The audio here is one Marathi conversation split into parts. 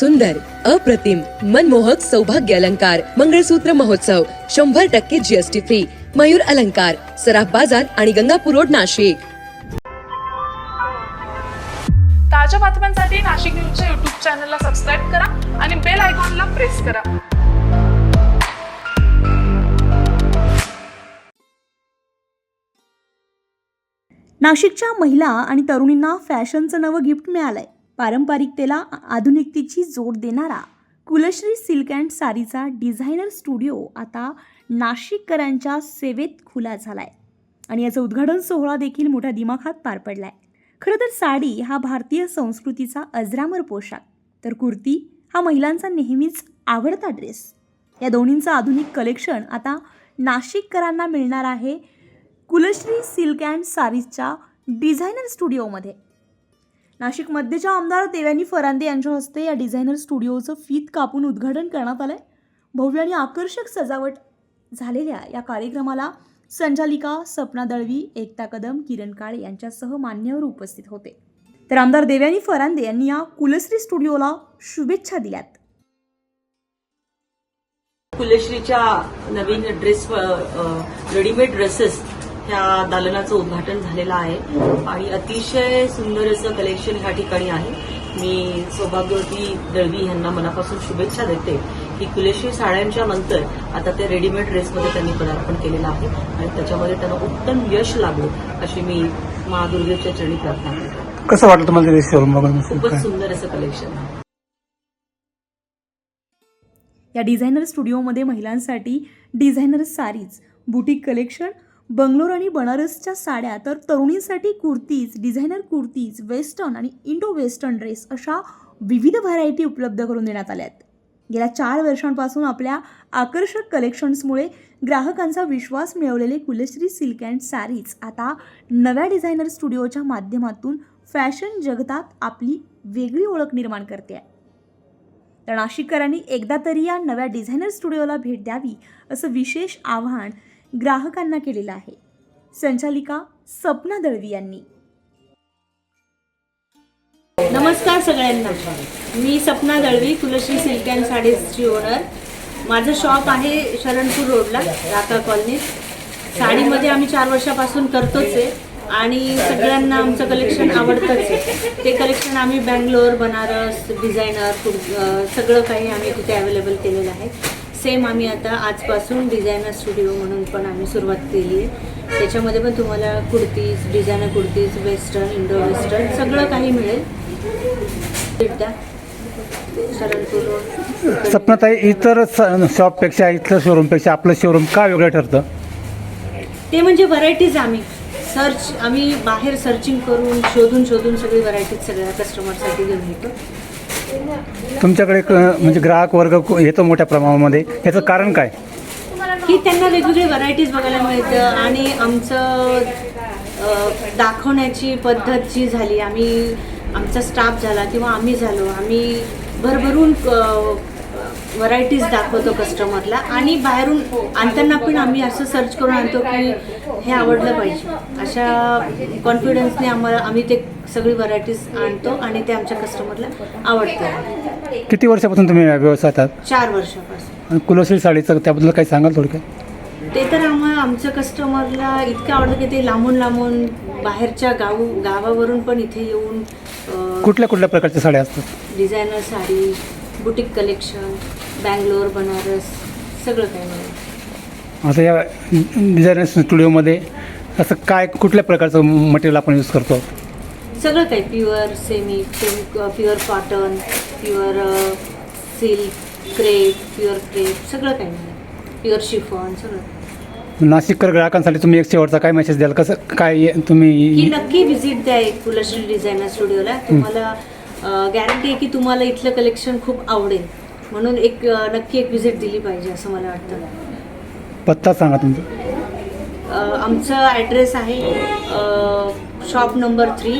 सुंदर अप्रतिम मनमोहक सौभाग्य अलंकार मंगळसूत्र महोत्सव शंभर टक्के जीएसटी फ्री मयूर अलंकार सराफ बाजार आणि गंगापूर रोड नाशिक. ताज्या बातम्यांसाठी नाशिक न्यूजच्या युट्यूब चॅनलला सबस्क्राईब करा आणि बेल आयकॉनला प्रेस करा. नाशिकच्या महिला आणि तरुणींना फॅशनचं नवं गिफ्ट मिळालंय. पारंपरिकतेला आधुनिकतेची जोड देणारा कुलश्री सिल्क अँड सारीचा डिझायनर स्टुडिओ आता नाशिककरांच्या सेवेत खुला झाला आहे आणि याचं उद्घाटन सोहळा देखील मोठ्या दिमाखात पार पडला आहे खरं तर साडी हा भारतीय संस्कृतीचा अजरामर पोशाख. तर कुर्ती हा महिलांचा नेहमीच आवडता ड्रेस. या दोन्हींचं आधुनिक कलेक्शन आता नाशिककरांना मिळणार आहे कुलश्री सिल्क अँड सारीजच्या डिझायनर स्टुडिओमध्ये. नाशिक मध्येच्या आमदार देव्यानी फरांदे यांच्या हस्ते या डिझायनर स्टुडिओचं फीत कापून उद्घाटन करण्यात आलंय. भव्य आणि आकर्षक सजावट झालेल्या या कार्यक्रमाला संचालिका सपना दळवी एकता कदम किरण काळे यांच्यासह मान्यवर उपस्थित होते. तर आमदार देवयानी फरांदे यांनी या कुलश्री स्टुडिओला शुभेच्छा दिल्यात. कुलश्रीच्या नवीन ड्रेस रेडीमेड ड्रेसेस ह्या दालनाचं उद्घाटन झालेलं आहे. आणि अतिशय सुंदर असं कलेक्शन ह्या ठिकाणी आहे. मी सौभाग्यवती दळवी यांना मनापासून शुभेच्छा देते की कुलेश्री साड्यांच्या नंतर आता ते रेडीमेड ड्रेसमध्ये त्यांनी पदार्पण केलेलं आहे. आणि त्याच्यामध्ये त्यांना उत्तम यश लाभो अशी मी महादुर्गेच्या चरणी प्रार्थना करते. कसं वाटलं तुम्हाला खूपच सुंदर असं कलेक्शन आहे. या डिझायनर स्टुडिओमध्ये महिलांसाठी designer saris boutique collection Bangalore आणि बनारसच्या साड्या तर तरुणींसाठी कुर्तीज डिझायनर कुर्तीज वेस्टर्न आणि इंडो वेस्टर्न ड्रेस अशा विविध व्हरायटी उपलब्ध करून देण्यात आल्या आहेत. गेल्या चार वर्षांपासून आपल्या आकर्षक कलेक्शन्समुळे ग्राहकांचा विश्वास मिळवलेले कुलश्री सिल्क अँड सारीज आता नव्या डिझायनर स्टुडिओच्या माध्यमातून फॅशन जगतात आपली वेगळी ओळख निर्माण करते आहे. तर नाशिककरांनी एकदा तरी या नव्या डिझायनर स्टुडिओला भेट द्यावी असं विशेष आव्हान ग्राहकांना केलेलं आहे. संचालिका सपना दळवी यांनी. नमस्कार सगळ्यांना. मी सपना दळवी तुलसी सिल्क अँड साडीजची ओनर. माझं शॉप आहे शरणपूर रोडला राका कॉलनीत साडीमध्ये आम्ही चार वर्षापासून करतोच आहे आणि सगळ्यांना आमचं कलेक्शन आवडतंच आहे. ते कलेक्शन आम्ही बँगलोर बनारस डिझायनर सगळं काही आम्ही तिथे अवेलेबल केलेलं आहे. सेम आम्ही आता आजपासून डिझायनर स्टुडिओ म्हणून पण आम्ही सुरुवात केली आहे. त्याच्यामध्ये पण तुम्हाला kurtis designer kurtis western Indo western सगळं काही मिळेल. सपनाताई इतर शॉपपेक्षा इथलं शोरूमपेक्षा आपलं शोरूम का वेगळं ठरतं? ते म्हणजे व्हरायटीज आम्ही. सर्च आम्ही बाहेर सर्चिंग करून शोधून शोधून सगळी व्हरायटीज सगळ्या कस्टमरसाठी घेऊन येतो. तुमच्याकडे क- म्हणजे ग्राहक वर्ग को- येतो मोठ्या प्रमाणामध्ये. याचं कारण काय? की त्यांना वेगवेगळी व्हरायटीज बघायला मिळतं आणि आमचं अ, दाखवण्याची पद्धत जी झाली. आम्ही आमचा स्टाफ झाला किंवा आम्ही झालो. आम्ही भरभरून व्हरायटीज दाखवतो कस्टमरला आणि बाहेरून आणताना पण आम्ही असं सर्च करून आणतो की हे आवडलं पाहिजे. अशा कॉन्फिडन्सने आम्हाला आम्ही ते सगळी व्हरायटीज आणतो आणि ते आमच्या कस्टमरला आवडतं. किती वर्षापासून तुम्ही या व्यवसायात आहात? चार वर्षापासून. आणि कुलश्री साडीचं त्याबद्दल काही सांगाल थोडक्यात? ते तर आम्हाला आमच्या कस्टमरला इतकं आवडतं की ते लांबून लांबून बाहेरच्या गाव गावावरून पण इथे येऊन कुठल्या कुठल्या प्रकारच्या साड्या असतात? Designer sari boutique collection Bangalore Banaras सगळं काही मिळेल. आता या डिझायनर स्टुडिओमध्ये असं काय कुठल्या प्रकारचं मटेरियल आपण यूज करतो? सगळं काही pure semi pure cotton pure silk crepe pure crepe सगळं काही मिळेल. प्युअर शिफॉन सगळं. नाशिककर ग्राहकांसाठी तुम्ही एक शेवटचा काय मेसेज द्याल? कसं काय की तुम्ही नक्की व्हिजिट द्या एक कुलश्री डिझायनर स्टुडिओला तुम्हाला गॅरंटी आहे की तुम्हाला इथलं कलेक्शन खूप आवडेल. म्हणून एक नक्की एक व्हिजिट दिली पाहिजे असं मला वाटतं. पत्ता सांगा तुमचा. अ, आमचं ॲड्रेस आहे shop number three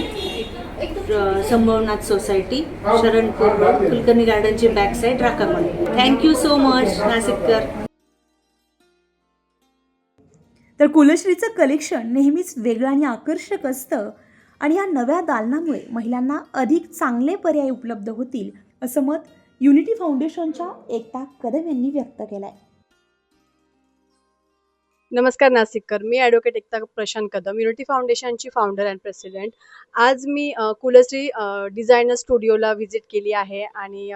Sambhavnath society Sharanpur road Kulkarni गार्डनची back side राकामाली. थँक्यू सो मच नाशिककर. तर कुलश्रीचं कलेक्शन नेहमीच वेगळं आणि आकर्षक असतं आणि या नव्या दालनामुळे महिलांना अधिक चांगले पर्याय उपलब्ध होतील असं मत युनिटी फाउंडेशनच्या एकता कदम यांनी व्यक्त केलाय. नमस्कार नाशिककर मी ॲडव्होकेट एकता प्रशांत कदम युनिटी फाउंडेशनची फाउंडर अँड प्रेसिडेंट आज मी कुलश्री डिझायनर स्टुडिओला व्हिजिट केली आहे आणि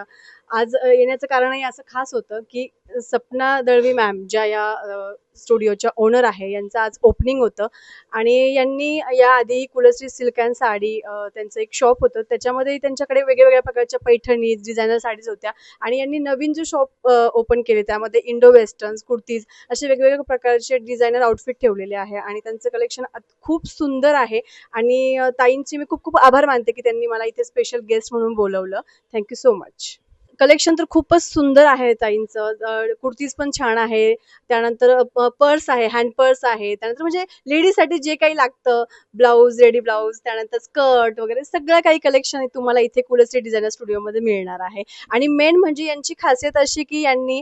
आज येण्याचं कारणही असं खास होतं की सपना दळवी मॅम ज्या या स्टुडिओच्या ओनर आहे यांचं आज ओपनिंग होतं. आणि यांनी याआधी कुलश्री सिल्क अँड साडी त्यांचं एक शॉप होतं. त्याच्यामध्ये त्यांच्याकडे वेगवेगळ्या प्रकारच्या पैठणी डिझायनर साडीज होत्या. आणि यांनी नवीन जे शॉप ओपन केले त्यामध्ये इंडो वेस्टर्न्स कुर्तीज असे वेगवेगळ्या प्रकारचे डिझायनर आउटफिट ठेवलेले आहे. आणि त्यांचं कलेक्शन खूप सुंदर आहे. आणि ताईंची मी खूप खूप आभार मानते की त्यांनी मला इथे स्पेशल गेस्ट म्हणून बोलवलं. थँक्यू सो मच कलेक्शन तर खूपच सुंदर आहे ताईंचं. कुर्तीज पण छान आहे. त्यानंतर पर्स आहे हँड पर्स आहे. त्यानंतर म्हणजे लेडीजसाठी जे काही लागतं ब्लाऊज रेडी ब्लाऊज त्यानंतर स्कर्ट वगैरे सगळं काही कलेक्शन तुम्हाला इथे कुलश्री डिझायनर स्टुडिओमध्ये मिळणार आहे. आणि मेन म्हणजे यांची खासियत अशी की यांनी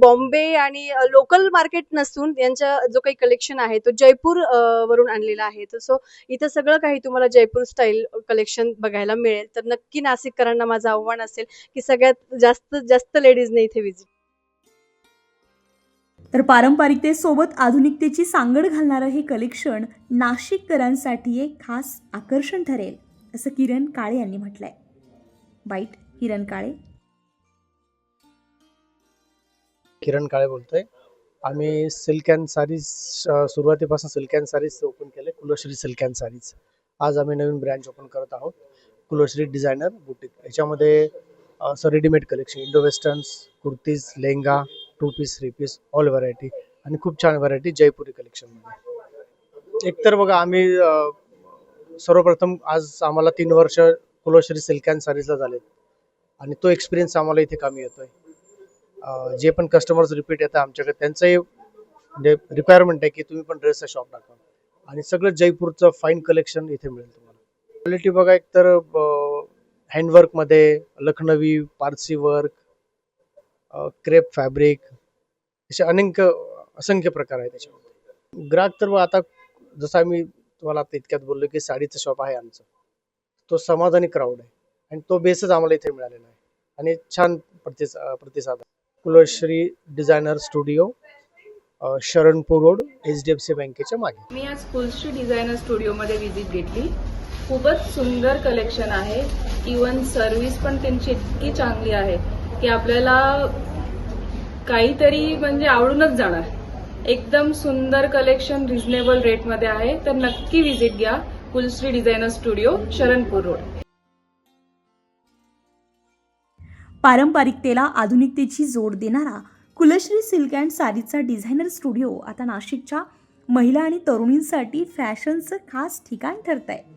बॉम्बे आणि लोकल मार्केट नसून यांचा जो काही कलेक्शन आहे तो जयपूर वरून आणलेला आहे. तर सो इथं सगळं काही तुम्हाला जयपूर स्टाईल कलेक्शन बघायला मिळेल. तर नक्की नाशिककरांना माझं आव्हान असेल की सगळ्यात जास्त जास्त लेडीजने इथे विजिट तर पारंपरिकतेसोबत आधुनिकतेची सांगड घालणारं हे कलेक्शन नाशिककरांसाठी एक खास आकर्षण ठरेल असं किरण काळे यांनी म्हटलंय. बाईट किरण काळे. किरण काळे बोलतोय. आम्ही सिल्क अँड सारीज सुरुवातीपासून सिल्क अँड सारीज ओपन केले कुलश्री सिल्क अँड सारीज. आज आम्ही नवीन ब्रँच ओपन करत आहोत. कुलश्री डिझायनर बुटीक याच्यामध्ये असं readymade collection Indo westerns kurtis lehenga two piece three piece all variety आणि खूप छान व्हरायटी जयपुरी कलेक्शनमध्ये एकतर बघा आम्ही uh, सर्वप्रथम आज आम्हाला तीन वर्ष कुलोश्री सिल्क अँड सारीजला झालेत. आणि तो एक्सपिरियन्स आम्हाला इथे कामी येतोय. Uh, जे पण कस्टमर्स रिपीट येतात आमच्याकडे त्यांचंही म्हणजे रिक्वायरमेंट आहे की तुम्ही पण ड्रेसचा शॉप टाका आणि सगळं जयपूरचं फाईन कलेक्शन इथे मिळेल तुम्हाला. क्वालिटी बघा एक तर uh, हँडवर्कमध्ये Lucknowi Parsi work crepe fabric असे अनेक असंख्य प्रकार आहेत त्याच्यामध्ये. ग्राहक तर आता जसं आम्ही तुम्हाला आता इतक्यात बोललो की साडीचं शॉप आहे आमचं. तो समाधानी क्राऊड आहे. आणि तो बेसच आम्हाला इथे मिळालेला आहे. आणि छान प्रतिस प्रतिसाद Kulshree designer studio Sharanpur road H D F C बँकेच्या मागे. मी आज कुलश्री डिझायनर स्टुडिओमध्ये व्हिजिट घेतली. खूपच सुंदर कलेक्शन आहे. इवन सर्व्हिस पण त्यांची इतकी चांगली आहे की आपल्याला काहीतरी म्हणजे आवडूनच जाणार. एकदम सुंदर कलेक्शन रिझनेबल रेटमध्ये आहे. तर नक्की व्हिजिट घ्या. Kulshree designer studio Sharanpur road. पारंपरिकतेला आधुनिकतेची जोड देणारा कुलश्री सिल्क अँड साडीचा डिझायनर स्टुडिओ आता नाशिकच्या महिला आणि तरुणींसाठी फॅशनचं खास ठिकाण ठरत आहे